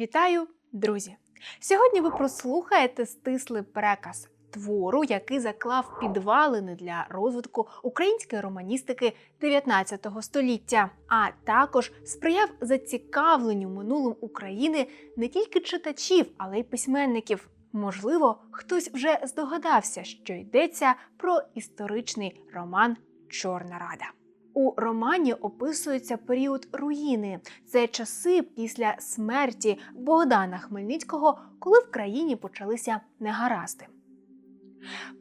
Вітаю, друзі! Сьогодні ви прослухаєте стислий переказ твору, який заклав підвалини для розвитку української романістики 19 століття, а також сприяв зацікавленню минулим України не тільки читачів, але й письменників. Можливо, хтось вже здогадався, що йдеться про історичний роман Чорна Рада. У романі описується період руїни. Це часи після смерті Богдана Хмельницького, коли в країні почалися негаразди.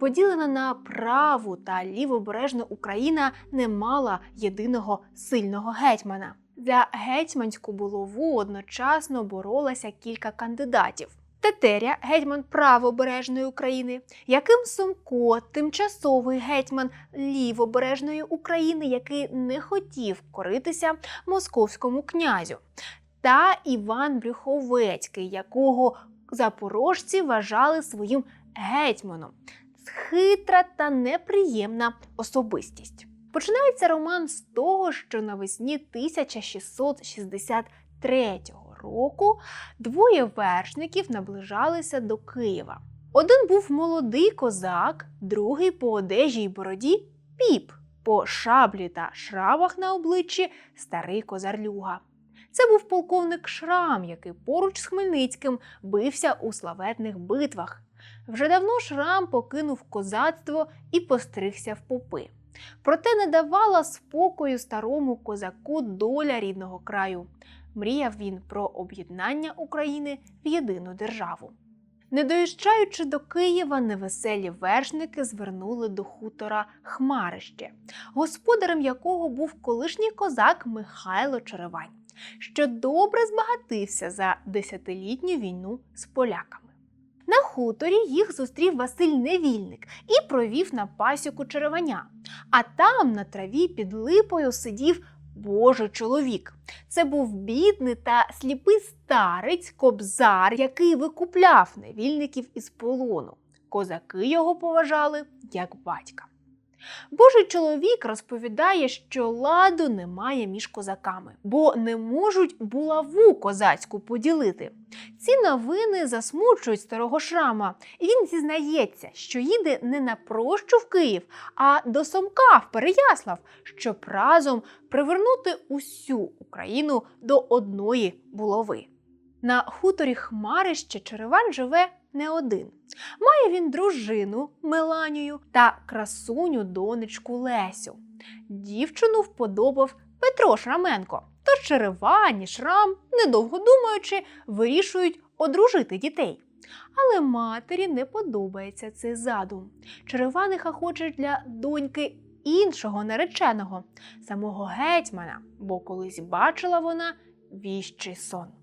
Поділена на праву та лівобережну Україна не мала єдиного сильного гетьмана. За гетьманську булаву одночасно боролося кілька кандидатів. Тетеря, гетьман правобережної України, Яким Сомко, тимчасовий гетьман лівобережної України, який не хотів коритися московському князю, та Іван Брюховецький, якого запорожці вважали своїм гетьманом. Хитра та неприємна особистість. Починається роман з того, що навесні 1663 року двоє вершників наближалися до Києва. Один був молодий козак, другий по одежі й бороді піп, по шаблі та шравах на обличчі старий козарлюга. Це був полковник Шрам, який поруч з Хмельницьким бився у славетних битвах. Вже давно Шрам покинув козацтво і постригся в попи. Проте не давала спокою старому козаку доля рідного краю. Мріяв він про об'єднання України в єдину державу. Не доїжджаючи до Києва, невеселі вершники звернули до хутора Хмарище, господарем якого був колишній козак Михайло Черевань, що добре збагатився за десятилітню війну з поляками. На хуторі їх зустрів Василь Невільник і провів на пасіку череваня. А там на траві під липою сидів Божий чоловік. Це був бідний та сліпий старець кобзар, який викупляв невільників із полону. Козаки його поважали як батька. Божий чоловік розповідає, що ладу немає між козаками, бо не можуть булаву козацьку поділити. Ці новини засмучують старого шрама, і він зізнається, що їде не на прощу в Київ, а до Сомка в Переяслав, щоб разом привернути усю Україну до одної булави. На хуторі Хмарище Череван живе не один. Має він дружину Меланію та красуню донечку Лесю. Дівчину вподобав Петро Шраменко. Тож Черевані Шрам, недовго думаючи, вирішують одружити дітей. Але матері не подобається цей задум. Череваниха хоче для доньки іншого нареченого, самого гетьмана, бо колись бачила вона віщий сон.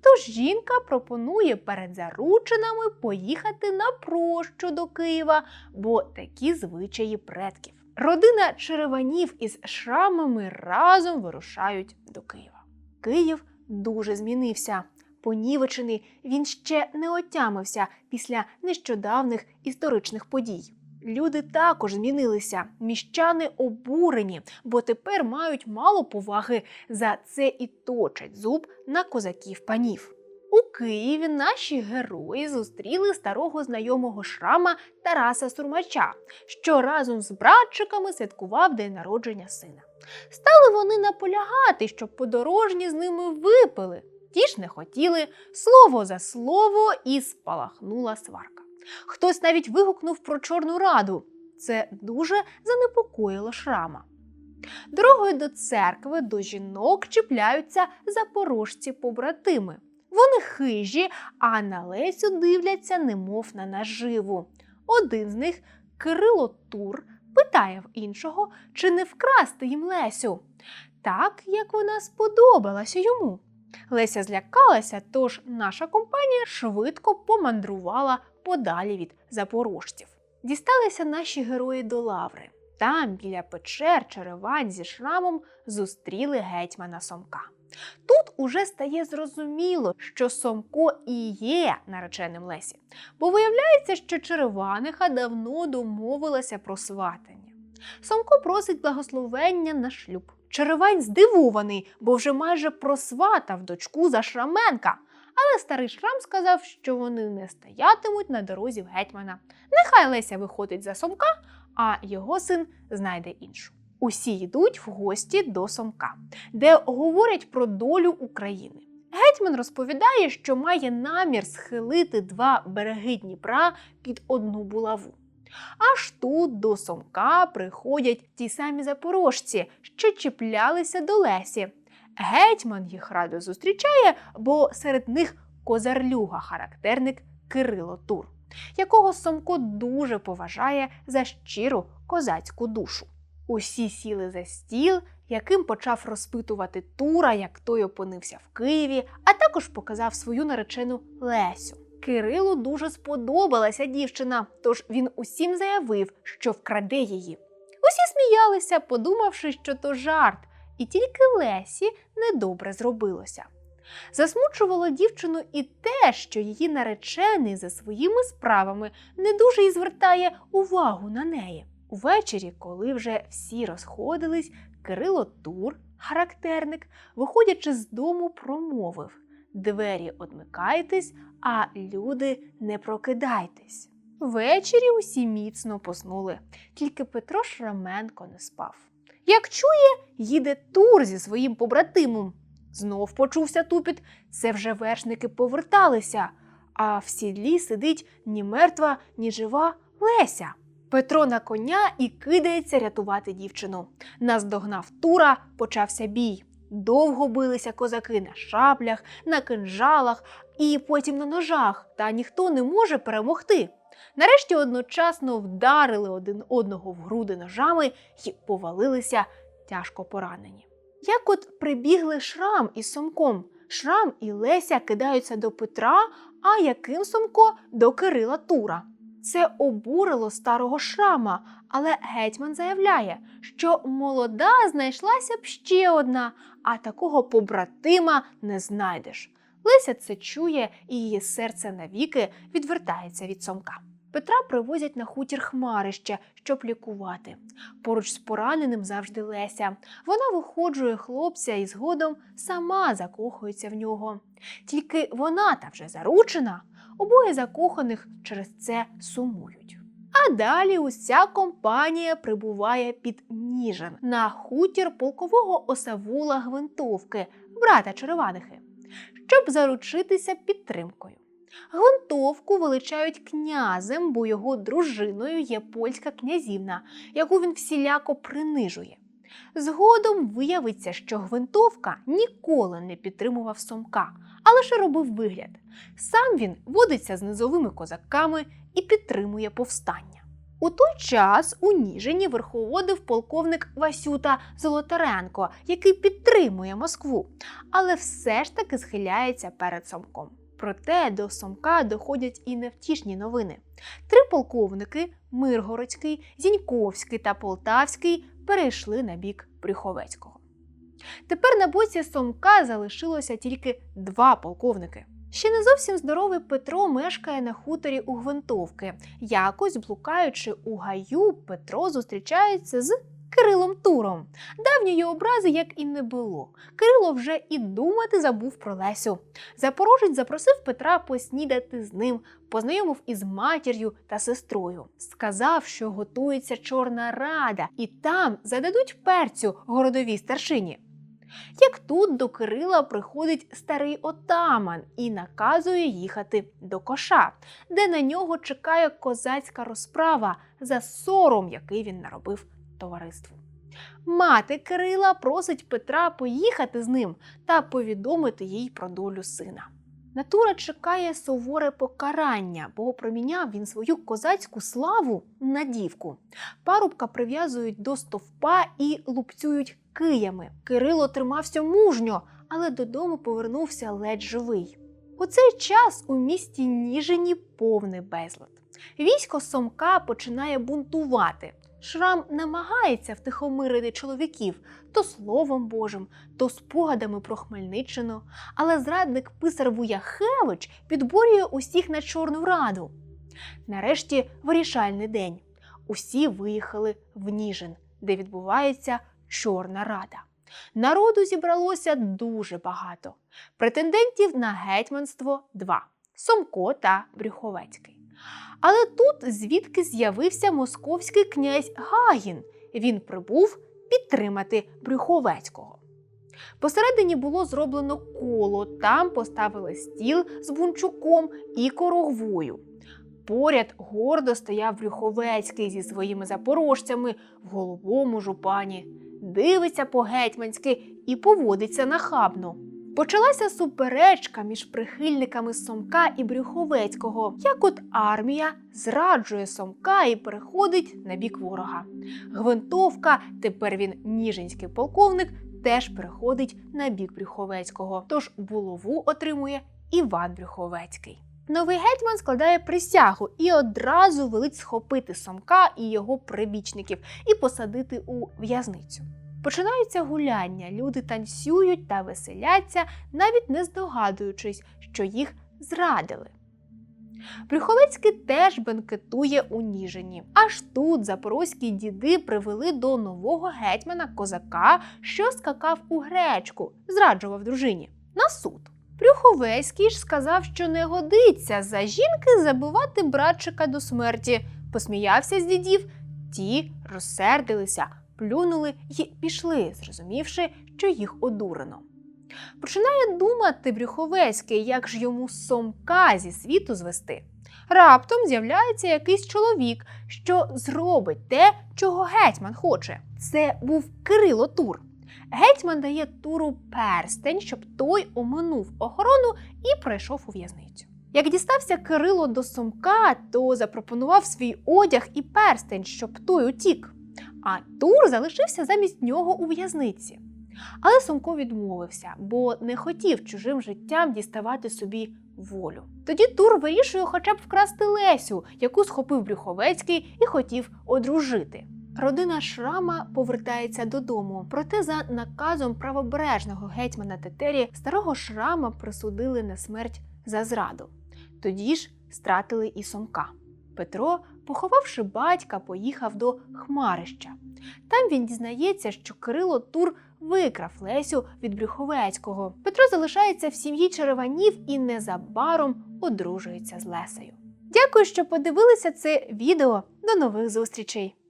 Тож жінка пропонує перед заручинами поїхати на прощу до Києва, бо такі звичаї предків. Родина череванів із шрамами разом вирушають до Києва. Київ дуже змінився. Понівечений він ще не отямився після нещодавних історичних подій. Люди також змінилися. Міщани обурені, бо тепер мають мало поваги за це і точать зуб на козаків панів. У Києві наші герої зустріли старого знайомого шрама Тараса Сурмача, що разом з братчиками святкував день народження сина. Стали вони наполягати, щоб подорожні з ними випили. Ті ж не хотіли слово за слово і спалахнула сварка. Хтось навіть вигукнув про Чорну раду. Це дуже занепокоїло шрама. Дорогою до церкви до жінок чіпляються запорожці побратими. Вони хижі, а на Лесю дивляться, немов на наживу. Один з них, Кирило Тур, питає в іншого, чи не вкрасти їм Лесю, так як вона сподобалася йому. Леся злякалася, тож наша компанія швидко помандрувала подалі від запорожців. Дісталися наші герої до лаври. Там, біля печер, черевань зі шрамом зустріли гетьмана Сомка. Тут уже стає зрозуміло, що Сомко і є нареченим Лесі, бо виявляється, що Череваниха давно домовилася про сватання. Сомко просить благословення на шлюб. Черевань здивований, бо вже майже просватав дочку за Шраменка. Але старий Шрам сказав, що вони не стоятимуть на дорозі в гетьмана. Нехай Леся виходить за Сомка, а його син знайде іншу. Усі йдуть в гості до Сомка, де говорять про долю України. Гетьман розповідає, що має намір схилити два береги Дніпра під одну булаву. Аж тут до Сомка приходять ті самі запорожці, що чіплялися до Лесі. Гетьман їх радо зустрічає, бо серед них козарлюга, характерник Кирило Тур, якого Сомко дуже поважає за щиру козацьку душу. Усі сіли за стіл, яким почав розпитувати Тура, як той опинився в Києві, а також показав свою наречену Лесю. Кирилу дуже сподобалася дівчина, тож він усім заявив, що вкраде її. Усі сміялися, подумавши, що то жарт, і тільки Лесі недобре зробилося. Засмучувало дівчину і те, що її наречений за своїми справами не дуже і звертає увагу на неї. Увечері, коли вже всі розходились, Кирило Тур, характерник, виходячи з дому, промовив Двері одмикайтесь, а люди не прокидайтесь. Ввечері усі міцно поснули, тільки Петро Шраменко не спав. Як чує, їде Тур зі своїм побратимом. Знов почувся тупіт, це вже вершники поверталися, а в сідлі сидить ні мертва, ні жива Леся. Петро на коня і кидається рятувати дівчину. Наздогнав Тура, почався бій. Довго билися козаки на шаблях, на кинжалах і потім на ножах, та ніхто не може перемогти. Нарешті одночасно вдарили один одного в груди ножами і повалилися тяжко поранені. Як от прибігли Шрам із Сомком. Шрам і Леся кидаються до Петра, а яким Сомко до Кирила Тура. Це обурило старого шрама, але гетьман заявляє, що молода знайшлася б ще одна, а такого побратима не знайдеш. Леся це чує, і її серце навіки відвертається від Сомка. Петра привозять на хутір Хмарище, щоб лікувати. Поруч з пораненим завжди Леся. Вона виходжує хлопця і згодом сама закохується в нього. Тільки вона та вже заручена, обоє закоханих через це сумують. А далі уся компанія прибуває під Ніжин на хутір полкового осавула Гвинтовки, брата Череванихи, щоб заручитися підтримкою. Гвинтовку величають князем, бо його дружиною є польська князівна, яку він всіляко принижує. Згодом виявиться, що Гвинтовка ніколи не підтримував Сомка, а лише робив вигляд. Сам він водиться з низовими козаками і підтримує повстання. У той час у Ніжині верховодив полковник Васюта Золотаренко, який підтримує Москву, але все ж таки схиляється перед Сомком. Проте до Сомка доходять і невтішні новини. Три полковники Миргородський, Зіньковський та Полтавський перейшли на бік Брюховецького. Тепер на боці Сомка залишилося тільки два полковники. Ще не зовсім здоровий Петро мешкає на хуторі у Гвинтовки. Якось, блукаючи у гаю, Петро зустрічається з Кирилом Туром. Давньої образи як і не було. Кирило вже і думати забув про Лесю. Запорожець запросив Петра поснідати з ним, познайомив із матір'ю та сестрою. Сказав, що готується Чорна Рада, і там зададуть перцю городовій старшині. Як тут до Кирила приходить старий отаман і наказує їхати до коша, де на нього чекає козацька розправа за сором, який він наробив товариству. Мати Кирила просить Петра поїхати з ним та повідомити їй про долю сина. Натура чекає суворе покарання, бо проміняв він свою козацьку славу на дівку. Парубка прив'язують до стовпа і лупцюють киями. Кирило тримався мужньо, але додому повернувся ледь живий. У цей час у місті Ніжині повний безлад. Військо Сомка починає бунтувати. Шрам намагається втихомирити чоловіків то словом Божим, то спогадами про Хмельниччину, але зрадник писар Вуяхевич підборює усіх на Чорну Раду. Нарешті вирішальний день. Усі виїхали в Ніжин, де відбувається Чорна Рада. Народу зібралося дуже багато. Претендентів на гетьманство два Сомко та Брюховецький. Але тут звідки з'явився московський князь Гагін. Він прибув підтримати Брюховецького. Посередині було зроблено коло, там поставили стіл з бунчуком і корогвою. Поряд гордо стояв Брюховецький зі своїми запорожцями в голубому жупані, дивиться по-гетьманськи і поводиться нахабно. Почалася суперечка між прихильниками Сомка і Брюховецького, як от армія зраджує Сомка і переходить на бік ворога. Гвинтовка, тепер він ніжинський полковник, теж переходить на бік Брюховецького. Тож булаву отримує Іван Брюховецький. Новий гетьман складає присягу і одразу велить схопити Сомка і його прибічників і посадити у в'язницю. Починаються гуляння, люди танцюють та веселяться, навіть не здогадуючись, що їх зрадили. Брюховецький теж бенкетує у Ніжині. Аж тут запорозькі діди привели до нового гетьмана козака, що скакав у гречку, зраджував дружині на суд. Брюховецький ж сказав, що не годиться за жінки забивати братчика до смерті. Посміявся з дідів, ті розсердилися, плюнули й пішли, зрозумівши, що їх одурено. Починає думати Брюховецький, як ж йому сомка зі світу звести. Раптом з'являється якийсь чоловік, що зробить те, чого гетьман хоче. Це був Кирило Тур. Гетьман дає туру перстень, щоб той оминув охорону і пройшов у в'язницю. Як дістався Кирило до сумка, то запропонував свій одяг і перстень, щоб той утік. А Тур залишився замість нього у в'язниці. Але Сумко відмовився, бо не хотів чужим життям діставати собі волю. Тоді Тур вирішує хоча б вкрасти Лесю, яку схопив Брюховецький і хотів одружити. Родина Шрама повертається додому, проте за наказом правобережного гетьмана Тетері старого Шрама присудили на смерть за зраду. Тоді ж стратили і Сомка. Петро, поховавши батька, поїхав до Хмарища. Там він дізнається, що Кирило Тур викрав Лесю від Брюховецького. Петро залишається в сім'ї Череванів і незабаром одружується з Лесею. Дякую, що подивилися це відео. До нових зустрічей!